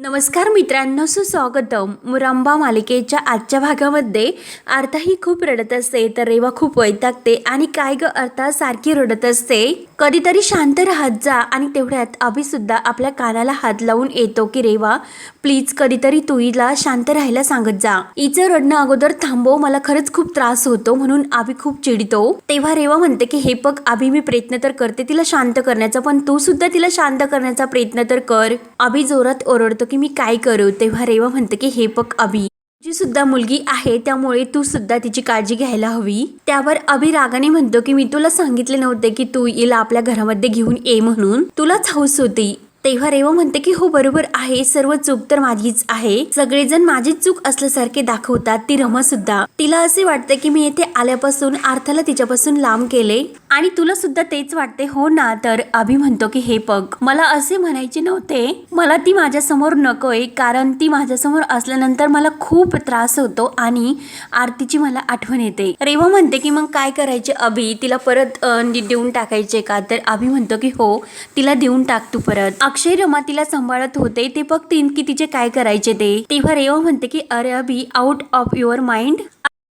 नमस्कार मित्रांनो सुस्वागतम. मुरांबा मालिकेच्या आजच्या भागामध्ये अर्थही खूप रडत असते तर रेवा खूप वैतागते आणि काय ग अर्था सारखी रडत असते. कधीतरी शांत राहत जा आणि तेवढ्यात अभिसुद्धा आपल्या कानाला हात लावून येतो की रेवा प्लीज कधीतरी तू हिला शांत राहायला सांगत जा. हिचं रडणं अगोदर थांबव मला खरंच खूप त्रास होतो म्हणून आभी खूप चिडतो. तेव्हा रेवा म्हणते की हे बघ आभी मी प्रयत्न तर करते तिला शांत करण्याचा पण तू सुद्धा तिला शांत करण्याचा प्रयत्न तर कर. आभी जोरात ओरडतो की मी काय करू? तेव्हा रेवा म्हणतं की हे बघ अभि तुझी सुद्धा मुलगी आहे त्यामुळे तू सुद्धा तिची काळजी घ्यायला हवी. त्यावर अभि रागाने म्हणतो की मी तुला सांगितले नव्हते की तू हिला आपल्या घरामध्ये घेऊन ये म्हणून. तुलाच हौस होती. तेव्हा रेवा म्हणते की हो बरोबर आहे. सर्व चूक तर माझीच आहे. सगळेजण माझीच चूक असल्यासारखे दाखवतात. ती रमा सुद्धा. तिला असे वाटते की मी येथे आल्यापासून अर्थाला तिच्यापासून लांब केले. आणि तुला सुद्धा तेच वाटते हो ना? तर अभि म्हणतो की हे बघ मला असे म्हणायचे नव्हते. मला ती माझ्यासमोर नकोय कारण ती माझ्यासमोर असल्यानंतर मला खूप त्रास होतो आणि आरतीची मला आठवण येते. रेवा म्हणते की मग काय करायचे अभि? तिला परत देऊन टाकायचे का? तर अभि म्हणतो की हो तिला देऊन टाक तू परत. अक्षय रमा तिला सांभाळत होते. ते बघतीन की तिचे काय करायचे ते? तेव्हा रेवा म्हणते की अरे Abhi out of your mind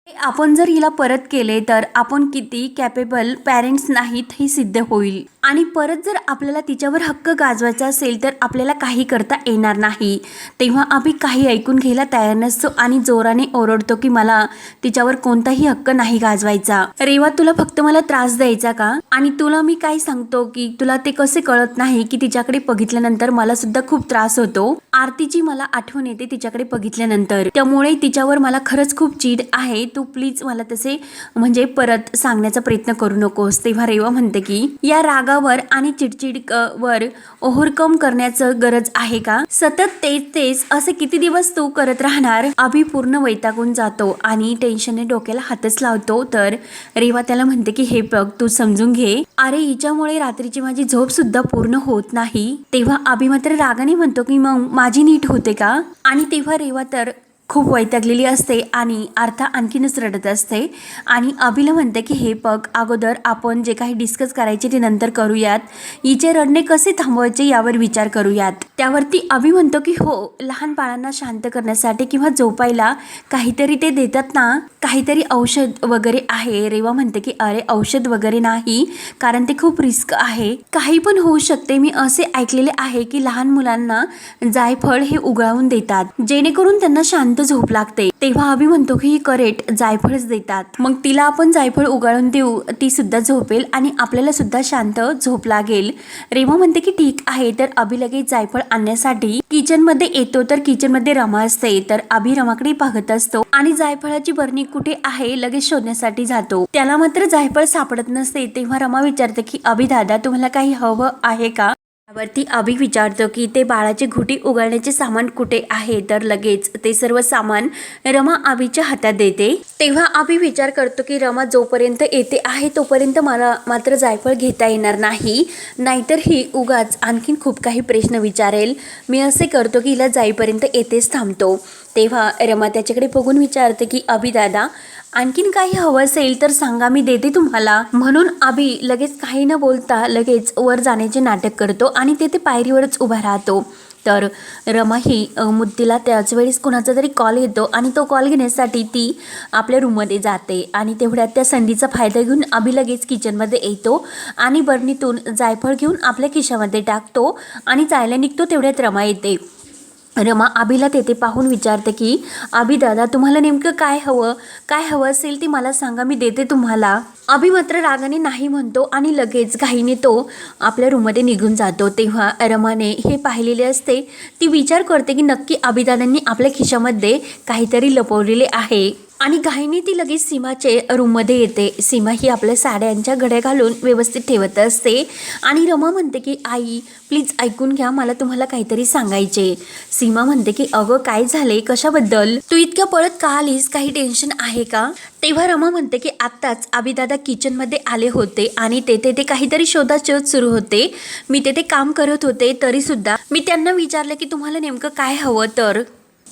आपण जर हिला परत केले तर आपण किती कॅपेबल पॅरेंट्स नाहीत हे सिद्ध होईल. आणि परत जर आपल्याला तिच्यावर हक्क गाजवायचा असेल तर आपल्याला काही करता येणार नाही. तेव्हा आम्ही काही ऐकून घ्यायला तयार नसतो आणि जोराने ओरडतो की मला तिच्यावर कोणताही हक्क नाही गाजवायचा. रेवा तुला फक्त मला त्रास द्यायचा का? आणि तुला मी काय सांगतो की तुला ते कसे कळत नाही की तिच्याकडे बघितल्यानंतर मला सुद्धा खूप त्रास होतो? आरतीची मला आठवण येते तिच्याकडे बघितल्यानंतर. त्यामुळे तिच्यावर मला खरंच खूप चीड आहे. तू प्लीज मला तसे म्हणजे परत सांगण्याचा प्रयत्न करू नकोस. तेव्हा रेवा म्हणते की या रागावर आणि चिडचिड वर ओव्हरकम करण्याचं गरज आहे का? सतत तेच तेच असे किती दिवस तू करत राहणार? अभि पूर्ण वैतागून जातो आणि टेन्शनने डोक्याला हातच लावतो. तर रेवा त्याला म्हणते की हे बघ तू समजून घे. अरे हिच्यामुळे रात्रीची माझी झोप सुद्धा पूर्ण होत नाही. तेव्हा अभि मात्र रागाने म्हणतो की मग माझी नीट होते का? आणि तेव्हा रेवा तर खूप वैतागलेली असते आणि अर्था आणखीनच रडत असते. आणि अभिला म्हणते की हे बघ अगोदर आपण जे काही डिस्कस करायचे ते नंतर करूयात. हिचे रडणे कसे थांबवायचे यावर विचार करूयात. त्यावरती अभि म्हणतो की हो लहान बाळांना शांत करण्यासाठी किंवा झोपायला काहीतरी ते देतात ना? काहीतरी औषध वगैरे आहे. रेवा म्हणते की अरे औषध वगैरे नाही कारण ते खूप रिस्क आहे. काही पण होऊ शकते. मी असे ऐकलेले आहे की लहान मुलांना जायफळ हे उगाळून देतात जेणेकरून त्यांना शांत झोप लागते. तेव्हा अभि म्हणतो की ही करेक्ट जायफळच देतात. मग तिला आपण जायफळ उगाळून देऊ ती सुद्धा झोपेल आणि आपल्याला सुद्धा शांत झोप लागेल. रेवा म्हणते की ठीक आहे तर अभि लगेच जायफळ आणण्यासाठी किचनमध्ये येतो. तर किचनमध्ये रमा असते तर अभि रमाकडे पाहत असतो आणि जायफळाची बरणी कुठे आहे लगेच शोधण्यासाठी जातो. त्याला मात्र जायफळ सापडत नसते तेव्हा रमा विचारते की अभि दादा तुम्हाला काही हवं आहे का? त्यावरती अभि विचारतो की ते बाळाची घुटी उघडण्याचे सामान कुठे आहे? तर लगेच ते सर्व सामान रमा अभिच्या हातात देते. तेव्हा अभि विचार करतो की रमा जोपर्यंत येते आहे तोपर्यंत मला मात्र जायफळ घेता येणार नाही. नाहीतर ही उगाच आणखीन खूप काही प्रश्न विचारेल. मी असे करतो की हिला जाईपर्यंत येतेच थांबतो. तेव्हा रमा त्याच्याकडे बघून विचारते की अभि दादा आणखीन काही हवं असेल तर सांगा मी देते तुम्हाला. म्हणून अभि लगेच काही न बोलता लगेच वर जाण्याचे नाटक करतो आणि तेथे पायरीवरच उभा राहतो. तर रमा ही मुद्दीला त्याच वेळेस कुणाचा तरी कॉल येतो आणि तो कॉल घेण्यासाठी ती आपल्या रूममध्ये जाते आणि तेवढ्यात त्या संधीचा फायदा घेऊन अभि लगेच किचनमध्ये येतो आणि बरणीतून जायफळ घेऊन आपल्या खिशामध्ये टाकतो आणि जायला निघतो तेवढ्यात रमा येते. रमा अभिला तेथे पाहून विचारते की आबी दादा तुम्हाला नेमकं काय हवं? काय हवं असेल ते मला सांगा मी देते तुम्हाला. अभि मात्र रागाने नाही म्हणतो आणि लगेच घाईने तो आपल्या रूममध्ये निघून जातो. तेव्हा रमाने हे पाहिलेले असते ती विचार करते की नक्की अभिदादांनी आपल्या खिशामध्ये काहीतरी लपवलेले आहे. आणि घाईने ती लगेच सीमाचे रूममध्ये येते. सीमा ही आपल्या साड्यांच्या घड्या घालून व्यवस्थित ठेवत असते. आणि रमा म्हणते की आई प्लीज ऐकून घ्या मला तुम्हाला काहीतरी सांगायचे सीमा म्हणते की अगं काय झाले कशाबद्दल? तू इतक्या पळत का आलीस? काही टेन्शन आहे का? तेव्हा रमा म्हणते की आत्ताच आबीदादा किचनमध्ये आले होते आणि तेथे ते काहीतरी शोधाशोध सुरू होते. मी तेथे काम करत होते तरी सुद्धा मी त्यांना विचारलं की तुम्हाला नेमकं काय हवं? तर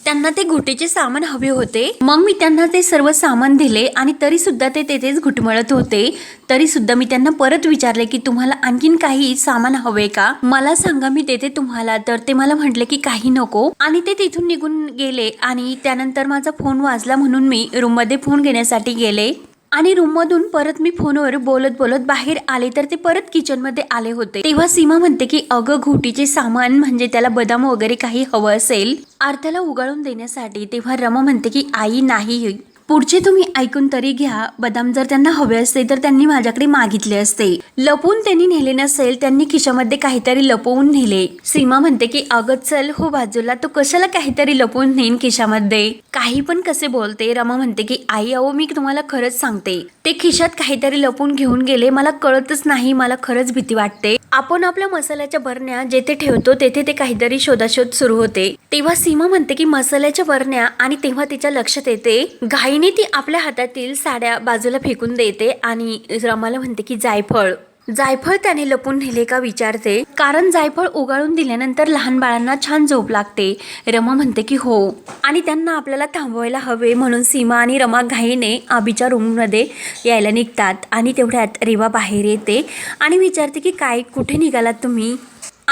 त्यांना ते घुटेचे सामान हवे होते. मग मी त्यांना ते सर्व सामान दिले आणि तरी सुद्धा ते तेथेच घुटमळत होते. तरी सुद्धा मी त्यांना परत विचारले की तुम्हाला आणखीन काही सामान हवे का? मला सांगा मी देते तुम्हाला. तर ते मला म्हटले की काही नको. आणि ते तिथून निघून गेले आणि त्यानंतर माझा फोन वाजला म्हणून मी रूममध्ये फोन घेण्यासाठी गेले. आणि रूममधून परत मी फोनवर बोलत बोलत बाहेर आले तर ते परत किचनमध्ये आले होते. तेव्हा सीमा म्हणते की अगं घोटीचे सामान म्हणजे त्याला बदाम वगैरे काही हवं असेल अर्थाला उगाळून देण्यासाठी. तेव्हा रमा म्हणते की आई नाही. पुढचे तुम्ही ऐकून तरी घ्या. बदाम जर त्यांना हवे असते तर त्यांनी माझ्याकडे मागितले असते. लपवून त्यांनी नेले नसेल त्यांनी खिशामध्ये काहीतरी लपवून नेले. सीमा म्हणते की अगं चल हो बाजूला. तो कशाला काहीतरी लपवून नेईन खिशामध्ये? काही पण कसे बोलते? रमा म्हणते की आई अहो मी तुम्हाला खरंच सांगते. ते खिशात काहीतरी लपवून घेऊन गेले. मला कळतच नाही. मला खरंच भीती वाटते. आपण आपल्या मसाल्याच्या बरण्या जेथे ठेवतो तेथे ते काहीतरी शोधाशोध सुरू होते. तेव्हा सीमा म्हणते की मसाल्याच्या बरण्या आणि तेव्हा तिच्या लक्षात येते घाईने ती आपल्या हातातील साड्या बाजूला फेकून देते आणि रमाला म्हणते की जायफळ. जायफळ त्याने लपून नेले का विचारते. कारण जायफळ उगाळून दिल्यानंतर लहान बाळांना छान झोप लागते. रमा म्हणते की हो. आणि त्यांना आपल्याला थांबवायला हवे म्हणून सीमा आणि रमा घाईने आबीच्या रूममध्ये यायला निघतात आणि तेवढ्यात रेवा बाहेर येते आणि विचारते की काय कुठे निघालात तुम्ही?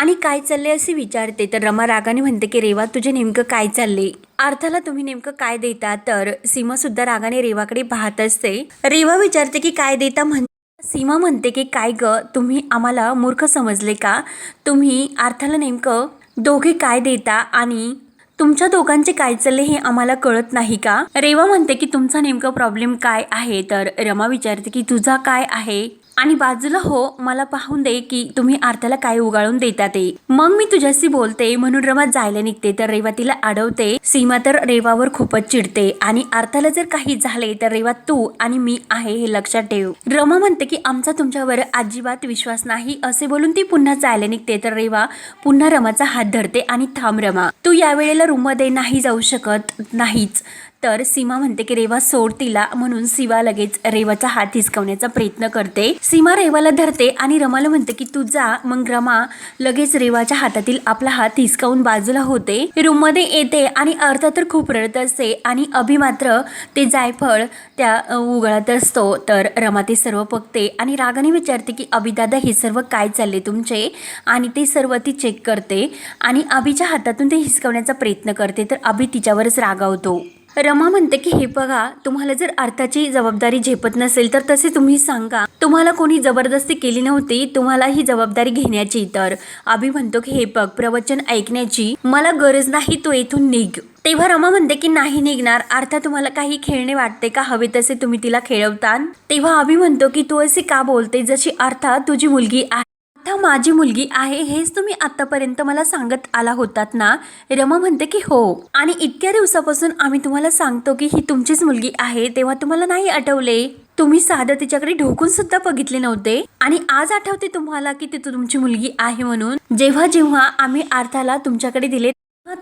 आणि काय चालले असे विचारते. तर रमा रागाने म्हणते की रेवा तुझे नेमकं काय चालले अर्थाला तुम्ही नेमकं काय देता? तर सीमा सुद्धा रागाने रेवाकडे पाहत असते. रेवा विचारते की काय देता? म्हण सीमा म्हणते की काय ग तुम्ही आम्हाला मूर्ख समजले का? तुम्ही अर्थाला नेमकं दोघे काय देता आणि तुमच्या दोघांचे काय चालले हे आम्हाला कळत नाही का? रेवा म्हणते की तुमचा नेमकं प्रॉब्लेम काय आहे? तर रमा विचारते की तुझा काय आहे? आणि बाजूला हो मला पाहून दे की तुम्ही अर्थाला काय उगाळून देता ते. मग मी तुझ्याशी बोलते म्हणून रमा जायला निघते तर रेवा तिला अडवते सीमा तर रेवावर खूपच चिडते आणि अर्थाला जर काही झाले तर रेवा तू आणि मी आहे हे लक्षात ठेव. रमा म्हणते की आमचा तुमच्यावर अजिबात विश्वास नाही असे बोलून ती पुन्हा जायला निघते तर रेवा पुन्हा रमाचा हात धरते आणि थांब रमा तू यावेळेला रूममध्ये नाही जाऊ शकत नाहीच. तर सीमा म्हणते की रेवा सोड तिला म्हणून सीमा लगेच रेवाचा हात हिसकवण्याचा प्रयत्न करते. सीमा रेवाला धरते आणि रमाला म्हणते की तू जा मग रमा लगेच रेवाच्या हातातील आपला हात हिसकावून बाजूला होते. रूममध्ये येते आणि अर्थ तर खूप रडत असते आणि अभि मात्र ते जायफळ त्या उघडत असतो. तर रमा ते सर्व बघते आणि रागाने विचारते की अभिदादा हे सर्व काय चालले तुमचे? आणि ते सर्व ती चेक करते आणि अभिच्या हातातून ते हिसकवण्याचा प्रयत्न करते. तर अभि तिच्यावरच रागावतो. रमा म्हणते की हे बघा तुम्हाला जर अर्थाची जबाबदारी झेपत नसेल तर तसे तुम्ही सांगा. तुम्हाला कोणी जबरदस्ती केली नव्हती तुम्हाला ही जबाबदारी घेण्याची. तर अभि म्हणतो की हे बघ प्रवचन ऐकण्याची मला गरज नाही तो येथून निघ. तेव्हा रमा म्हणते की नाही निघणार. अर्थात तुम्हाला काही खेळणे वाटते का? हवे तसे तुम्ही तिला खेळवता तेव्हा अभि म्हणतो की तू असे का बोलते? जशी अर्थात तुझी मुलगी आहे आता माझी मुलगी आहे हेच तुम्ही आतापर्यंत मला सांगत आला होतात ना? रमा म्हणते की हो. आणि इतक्या दिवसापासून आम्ही तुम्हाला सांगतो की ही तुमचीच मुलगी आहे तेव्हा तुम्हाला नाही आठवले? तुम्ही साधं तिच्याकडे ढोकून सुद्धा बघितले नव्हते? आणि आज आठवते तुम्हाला की ती तुमची मुलगी आहे म्हणून? जेव्हा जेव्हा आम्ही आर्थाला तुमच्याकडे दिले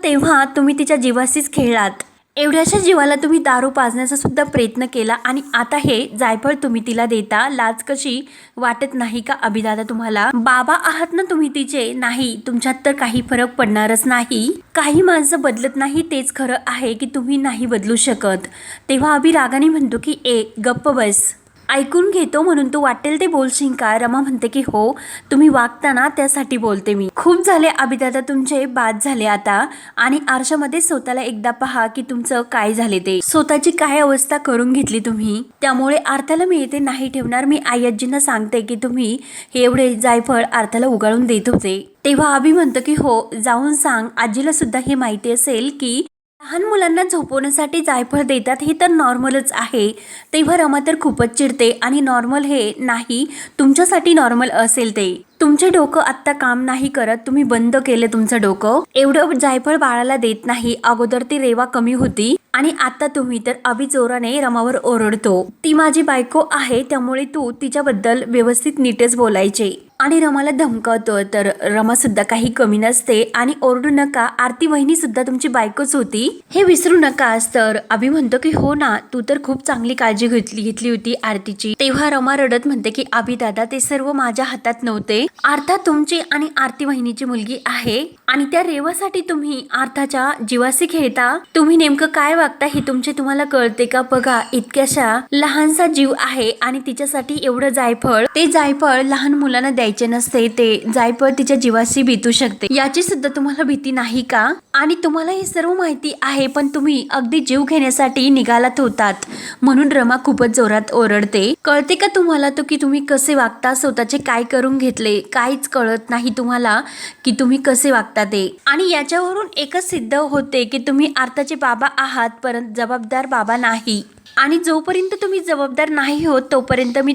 तेव्हा तुम्ही तिच्या जीवाशीच खेळलात. एवढ्याशा जीवाला तुम्ही दारू पाजण्याचा सुद्धा प्रयत्न केला आणि आता हे जायफळ तुम्ही तिला देता लाज कशी वाटत नाही का अभिदादा तुम्हाला? बाबा आहात ना तुम्ही तिचे. नाही तुमच्यात तर काही फरक पडणारच नाही. काही माणसं बदलत नाही तेच खरं आहे की तुम्ही नाही बदलू शकत. तेव्हा अभि रागाने म्हणतो की ए गप्प बस. ऐकून घेतो म्हणून तू वाटेल ते बोलशील का? रमा म्हणते की हो तुम्ही वागता त्यासाठी बोलते मी. खूप झाले अभिदादा तुमचे बाद झाले आता. आणि आरशामध्ये स्वतःला एकदा पहा की तुमचं काय झाले ते. स्वतःची काय अवस्था करून घेतली तुम्ही? त्यामुळे अर्थाला मी येथे नाही ठेवणार. मी आई आजींना सांगते की तुम्ही हे एवढे जायफळ अर्थाला उगाळून देत होते. तेव्हा अभि म्हणतो की हो जाऊन सांग. आजीला सुद्धा हे माहिती असेल की लहान मुलांना झोपवण्यासाठी जायफळ देतात हे तर नॉर्मलच आहे. तेव्हा रमा तर खूपच चिडते आणि नॉर्मल हे नाही तुमच्यासाठी नॉर्मल असेल ते. तुमचे डोकं आत्ता काम नाही करत तुम्ही बंद केलं तुमचं डोकं. एवढं जायफळ बाळाला देत नाही अगोदर ती रेवा कमी होती आणि आता तुम्ही तर अभिजोराने रमावर ओरडतो. ती माझी बायको आहे त्यामुळे तू तिच्याबद्दल व्यवस्थित नीटच बोलायचे. आणि रमाला धमकावतो तर रमा सुद्धा काही कमी नसते. आणि ओरडू नका आरती वहिनी सुद्धा तुमची बायकोच होती. हे विसरू नकास तर. अभि म्हणतो की हो ना तू तर खूप चांगली काळजी घेतली घेतली होती आरतीची. तेव्हा रमा रडत म्हणते की अभि दादा ते सर्व माझ्या हातात नव्हते. आर्था तुमची आणि आरती वहिनीची मुलगी आहे. आणि त्या रेवासाठी तुम्ही आर्थाच्या जीवाशी खेळता? तुम्ही नेमकं काय वागता हे तुमचे तुम्हाला कळते का? बघा इतक्याशा लहानसा जीव आहे आणि तिच्यासाठी एवढं जायफळ. ते जायफळ लहान मुलांना द्यायचं नसते ते जायफळ तिच्या जीवाशी भीतू शकते. याची सुद्धा तुम्हाला भीती नाही का? आणि तुम्हाला हे सर्व माहिती आहे पण तुम्ही अगदी जीव घेण्यासाठी निघालात होतात. म्हणून रमा खूपच जोरात ओरडते. कळते का तुम्हाला तो की तुम्ही कसे वागता? स्वतःचे काय करून घेतले? काहीच कळत नाही तुम्हाला की तुम्ही कसे वागता ते. आणि याच्यावरून एकच सिद्ध होते की तुम्ही आर्ताचे बाबा आहात परंतु जबाबदार बाबा नाही. आणि जोपर्यंत तुम्ही जबाबदार नाही होत तोपर्यंत मी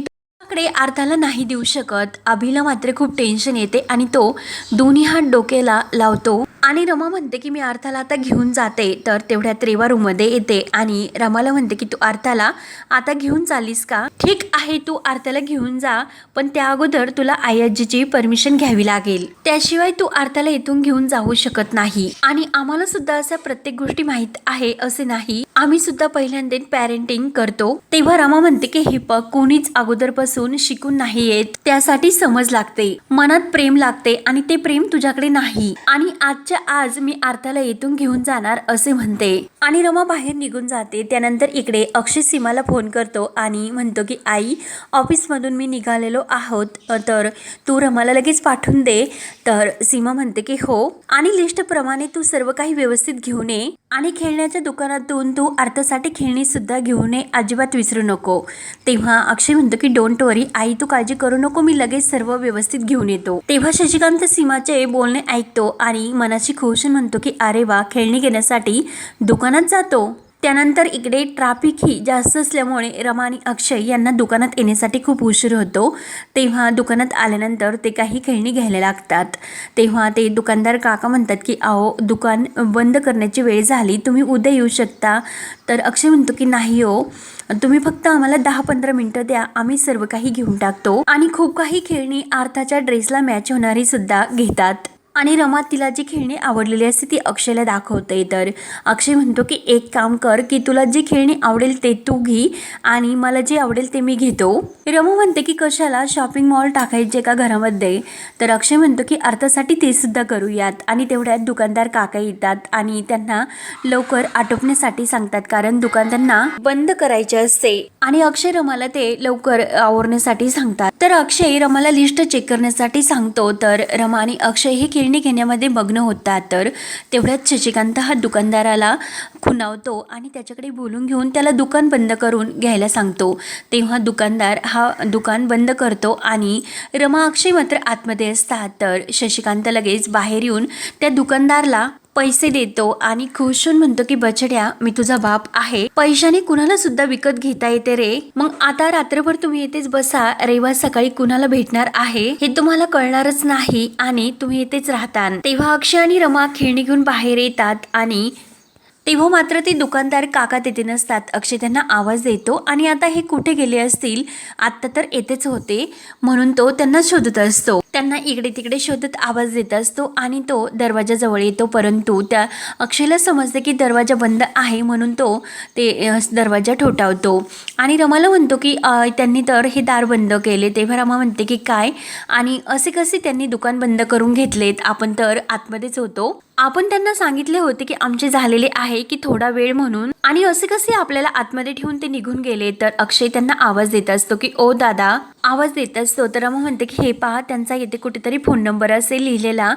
कडे अर्थाला नाही देऊ शकत. अभिला मात्र खूप टेन्शन येते आणि तो दोन्ही हात डोक्याला लावतो. आणि रमा म्हणते की मी अर्थाला आता घेऊन जाते तर तेवढ्यात रेवा रूममध्ये येते. आणि रमाला म्हणते की तू अर्थाला आता घेऊन चालीस का? ठीक आहे तू अर्थाला घेऊन जा पण त्या अगोदर तुला आयाजीची परमिशन घ्यावी लागेल. त्याशिवाय तू अर्थाला इथून घेऊन जाऊ शकत नाही. आणि आम्हाला सुद्धा अशा प्रत्येक गोष्टी माहीत आहे असे नाही. आम्ही सुद्धा पहिल्यांदा पॅरेंटिंग करतो. तेव्हा रमा म्हणते की हे पग कोणीच अगोदरपासून शिकून नाही येत. त्यासाठी समज लागते. मनात प्रेम लागते आणि ते प्रेम तुझ्याकडे नाही. आणि आजच्या आज मी अर्थाला येथून घेऊन जाणार असे म्हणते. आणि रमा बाहेर निघून जाते. त्यानंतर इकडे अक्षय सीमाला फोन करतो आणि म्हणतो की आई ऑफिसमधून मी निघालेलो आहोत. तर तू रमाला लगेच पाठवून दे. तर सीमा म्हणते की हो. आणि लिस्टप्रमाणे तू सर्व काही व्यवस्थित घेऊन ये. आणि खेळण्याच्या दुकानातून तू अर्थासाठी खेळणीसुद्धा घेऊन ये अजिबात विसरू नको. तेव्हा अक्षय म्हणतो की डोंट वरी आई तू काळजी करू नको मी लगेच सर्व व्यवस्थित घेऊन येतो. तेव्हा शशिकांत सीमाचे बोलणे ऐकतो आणि मनाशी खुश म्हणतो की अरे वा खेळणी घेण्यासाठी दुकानात जातो. त्यानंतर इकडे ट्राफिकही जास्त असल्यामुळे रमा आणि अक्षय यांना दुकानात येण्यासाठी खूप उशीर होतो. तेव्हा दुकानात आल्यानंतर ते काही खेळणी घ्यायला लागतात. तेव्हा ते दुकानदार काका म्हणतात की अहो दुकान बंद करण्याची वेळ झाली. तुम्ही उद्या येऊ शकता. तर अक्षय म्हणतो की नाही हो. तुम्ही फक्त आम्हाला दहा पंधरा मिनटं द्या. आम्ही सर्व काही घेऊन टाकतो. आणि खूप काही खेळणी अर्थाच्या ड्रेसला मॅच होणारी सुद्धा घेतात. आणि रमा तिला जी खेळणी आवडलेली असते ती अक्षयला दाखवते. तर अक्षय म्हणतो की एक काम कर की तुला जी खेळणी आवडेल ते तू घे आणि मला जे आवडेल ते मी घेतो. रमा म्हणते की कशाला? शॉपिंग मॉल टाकायचे का घरामध्ये? तर अक्षय म्हणतो की अर्थासाठी ते सुद्धा करूयात. आणि तेवढ्यात दुकानदार काका येतात आणि त्यांना लवकर आटोपण्यासाठी सांगतात कारण दुकान त्यांना बंद करायचे असते. आणि अक्षय रमाला ते लवकर आवरण्यासाठी सांगतात. तर अक्षय रमाला लिस्ट चेक करण्यासाठी सांगतो. तर रमा आणि अक्षय हे खेळणी घेण्यामध्ये मग्न होता तर तेवढ्यात शशिकांत हा दुकानदाराला खुणावतो आणि त्याच्याकडे बोलून घेऊन त्याला दुकान बंद करून घ्यायला सांगतो. तेव्हा दुकानदार हा दुकान बंद करतो आणि रमा अक्षय मात्र आतमध्ये असतात. तर शशिकांत लगेच बाहेर येऊन त्या दुकानदारला पैसे देतो आणि खुश होऊन म्हणतो की बछड्या मी तुझा बाप आहे. पैशाने कुणाला सुद्धा विकत घेता येते रे? मग आता रात्रभर तुम्ही येथेच बसा. रविवार सकाळी कुणाला भेटणार आहे हे तुम्हाला कळणारच नाही आणि तुम्ही येथेच राहता तेव्हा अक्षय आणि रमा खेळणी घेऊन बाहेर येतात आणि तेव्हा मात्र ते दुकानदार काका तिथे नसतात. अक्षय त्यांना आवाज देतो आणि आता हे कुठे गेले असतील? आत्ता तर येथेच होते. म्हणून तो त्यांना शोधत असतो. त्यांना इकडे तिकडे शोधत आवाज देत असतो आणि तो दरवाजाजवळ येतो. परंतु त्या अक्षयला समजते की दरवाजा बंद आहे म्हणून तो ते दरवाजा ठोठावतो. आणि रमाला म्हणतो की त्यांनी तर हे दार बंद केले. तेव्हा रमा म्हणते की काय? आणि असे कसे त्यांनी दुकान बंद करून घेतलेत? आपण तर आतमध्येच होतो. आपण त्यांना सांगितले होते की आमचे झालेले आहे की थोडा वेळ म्हणून. आणि असे कसे आपल्याला आतमध्ये ठेवून ते निघून गेले? तर अक्षय त्यांना आवाज देत असतो की ओ दादा आवाज देत असतो. तर मग म्हणते की हे पहा त्यांचा येथे कुठेतरी फोन नंबर असेल लिहिलेला.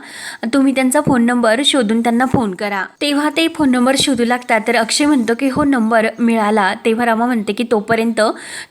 तुम्ही त्यांचा फोन नंबर शोधून त्यांना फोन करा. तेव्हा ते फोन नंबर शोधू लागतात. तर अक्षय म्हणतो की हो नंबर मिळाला. तेव्हा रमा म्हणते की तोपर्यंत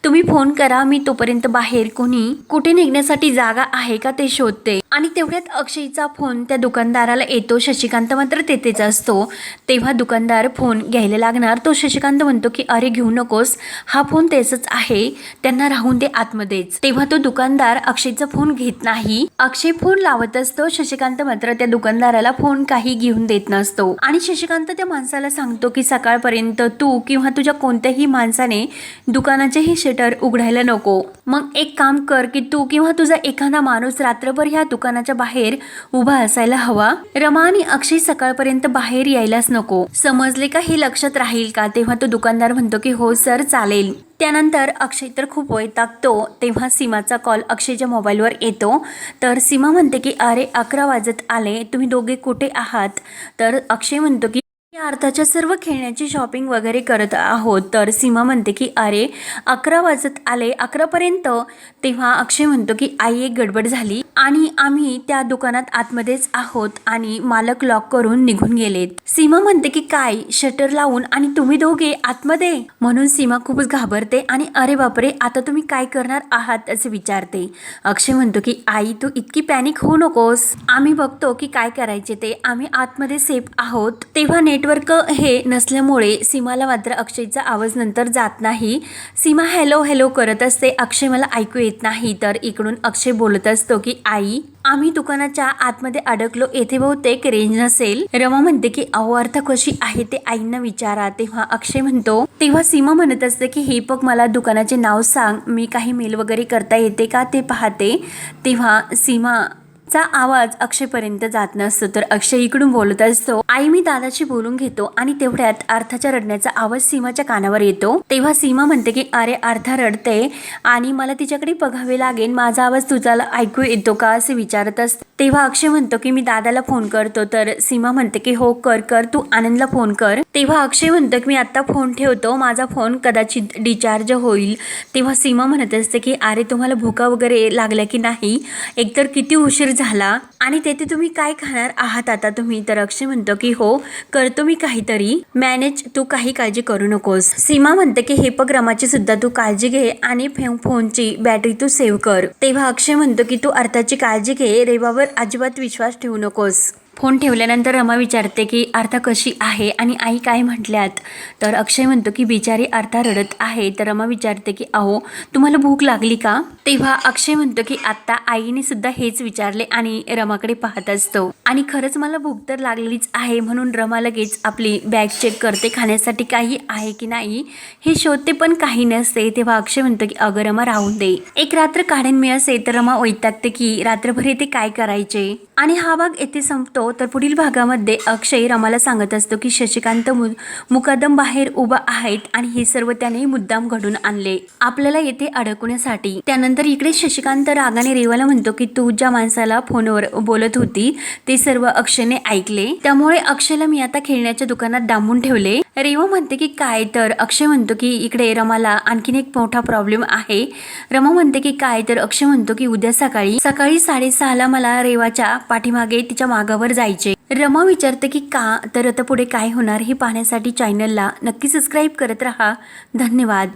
तुम्ही फोन करा. मी तोपर्यंत बाहेर कोणी कुठे निघण्यासाठी जागा आहे का ते शोधते. आणि तेवढ्यात अक्षयचा फोन त्या दुकानदाराला येतो. शशिकांत मात्र तेथेच असतो. तेव्हा दुकानदार फोन घ्यायला लागणार. तो शशिकांत म्हणतो की अरे घेऊ नकोस. हा फोन त्याचाच आहे. त्यांना राहून दे आतमध्येच. तेव्हा तो दुकानदार अक्षयचा फोन घेत नाही. अक्षय फोन लावत असतो. शशिकांत मात्र त्या दुकानदाराला फोन काही घेऊन देत नसतो. आणि शशिकांत त्या माणसाला सांगतो की सकाळपर्यंत तू किंवा तुझ्या कोणत्याही माणसाने दुकानाचे हे शटर उघडायला नको. मग एक काम कर की तू किंवा तुझा एखादा माणूस रात्रभर ह्या दुकान दुकानाच्या बाहेर उभा असायला हवा. रमा आणि अक्षय सकाळपर्यंत बाहेर यायलाच नको. समजले का हे लक्षात राहील का? तेव्हा तो दुकानदार म्हणतो की हो सर चालेल. त्यानंतर अक्षय तर खूप वैतागतो. तेव्हा सीमाचा कॉल अक्षयच्या मोबाईलवर येतो. तर सीमा म्हणते की अरे अकरा वाजत आले. तुम्ही दोघे कुठे आहात? तर अक्षय म्हणतो की या अर्थाच्या सर्व खेळण्याची शॉपिंग वगैरे करत आहोत. तर सीमा म्हणते की अरे अकरा वाजत आले. अकरापर्यंत? तेव्हा अक्षय म्हणतो की आई एक गडबड झाली. आणि आम्ही त्या दुकानात आतमध्येच आहोत आणि मालक लॉक करून निघून गेलेत. सीमा म्हणते की काय? शटर लावून आणि तुम्ही दोघे आतमध्ये? म्हणून सीमा खूपच घाबरते आणि अरे बापरे आता तुम्ही काय करणार आहात? असे विचारते. अक्षय म्हणतो की आई तू इतकी पॅनिक होऊ नकोस. आम्ही बघतो की काय करायचे ते. आम्ही आतमध्ये सेफ आहोत. तेव्हा नेटवर्क हे नसल्यामुळे सीमाला मात्र अक्षयचा आवाज नंतर जात नाही. सीमा हॅलो हॅलो करत असते. अक्षय मला ऐकू येत नाही. तर इकडून अक्षय बोलत असतो की आई आम्ही दुकानाच्या आतमध्ये अडकलो. येथे बहुतेक रेंज नसेल. रमा म्हणते की अहो अर्थ कशी आहे ते आईंना विचारा. तेव्हा अक्षय म्हणतो तेव्हा सीमा म्हणत असते की हे बघ मला दुकानाचे नाव सांग. मी काही मेल वगैरे करता येते का ते पाहते. तेव्हा सीमा चा आवाज अक्षयपर्यंत जात नसतो तर अक्षय इकडून बोलत असतो आई मी दादाशी बोलून घेतो आणि तेवढ्यात अर्थाच्या रडण्याचा आवाज सीमाच्या कानावर येतो. तेव्हा सीमा म्हणते की अरे अर्था रडते आणि मला तिच्याकडे बघावे लागेल. माझा आवाज तुझा ऐकू येतो का? असे विचारत असते. तेव्हा अक्षय म्हणतो की मी दादाला फोन करतो. तर सीमा म्हणते की हो कर कर तू आनंदला फोन कर. तेव्हा अक्षय म्हणतो की मी आता फोन ठेवतो. माझा फोन कदाचित डिचार्ज होईल. तेव्हा सीमा म्हणत असते की अरे तुम्हाला भुका वगैरे लागल्या की नाही? एकतर किती उशीर झाला आणि तेथे तुम्ही काय खाणार आहात आता तुम्ही तर अक्षय म्हणतो की हो करतो मी काहीतरी. मॅनेज तू काही काळजी करू नकोस. सीमा म्हणते की हेपग्रामाची सुद्धा तू काळजी घे आणि फोनची बॅटरी तू सेव्ह कर. तेव्हा अक्षय म्हणतो की तू अर्थाची काळजी घे रेवावर अजिबात विश्वास ठेवू नकोस. फोन ठेवल्यानंतर रमा विचारते की अर्था कशी आहे आणि आई काय म्हटल्यात? तर अक्षय म्हणतो की बिचारी अर्था रडत आहे. तर रमा विचारते की अहो तुम्हाला भूक लागली का? तेव्हा अक्षय म्हणतो की आत्ता आईने सुद्धा हेच विचारले आणि रमाकडे पाहत असतो. आणि खरंच मला भूक तर लागलीच आहे म्हणून रमा लगेच आपली बॅग चेक करते खाण्यासाठी काही आहे की नाही? हे शोधते पण काही नसते. तेव्हा अक्षय म्हणतो की अगं रमा राहून दे. एक रात्र काढेन मी असे तर रमा वैतागते की रात्रभर येथे काय करायचे? आणि हा भाग येथे संपतो. तर पुढील भागामध्ये अक्षय रमाला सांगत असतो की शशिकांत मु मुकादम बाहेर उभा आहेत आणि हे सर्व त्याने मुद्दाम घडून आणले. आपल्याला येथे अडकवण्यासाठी. त्यानंतर इकडे शशिकांत रागाने रेवाला म्हणतो की तू ज्या माणसाला फोनवर बोलत होती ते सर्व अक्षयने ऐकले. त्यामुळे अक्षयला मी आता खेळण्याच्या दुकानात डांबून ठेवले. रेवा म्हणते की काय तर? अक्षय म्हणतो की इकडे रमाला आणखीन एक मोठा प्रॉब्लेम आहे. रमा म्हणते की काय तर? अक्षय म्हणतो की उद्या सकाळी. सकाळी साडेसहाला मला रेवाच्या पाठीमागे तिच्या मागावर जायचे. रमा विचारते की का? तर आता पुढे काय होणार? हे पाहण्यासाठी चॅनलला नक्की सबस्क्राईब करत राहा. धन्यवाद.